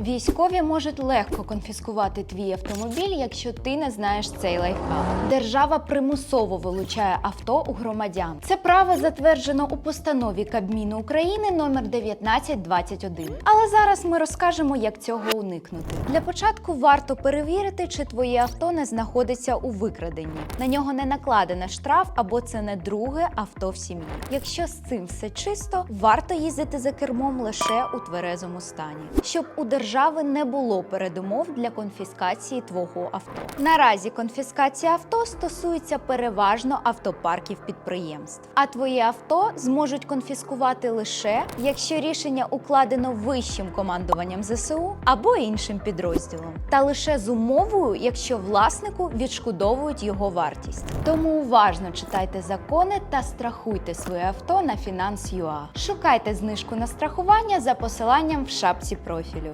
Військові можуть легко конфіскувати твій автомобіль, якщо ти не знаєш цей лайфхак. Держава примусово вилучає авто у громадян. Це право затверджено у постанові Кабміну України номер 1921. Але зараз ми розкажемо, як цього уникнути. Для початку варто перевірити, чи твоє авто не знаходиться у викраденні. На нього не накладено штраф або це не друге авто в сім'ї. Якщо з цим все чисто, варто їздити за кермом лише у тверезому стані, щоб у держави не було передумов для конфіскації твого авто. Наразі конфіскація авто стосується переважно автопарків підприємств. А твоє авто зможуть конфіскувати лише якщо рішення укладено вищим командуванням ЗСУ або іншим підрозділом, та лише з умовою, якщо власнику відшкодовують його вартість. Тому уважно читайте закони та страхуйте своє авто на Finance.ua. Шукайте знижку на страхування за посиланням в шапці профілю.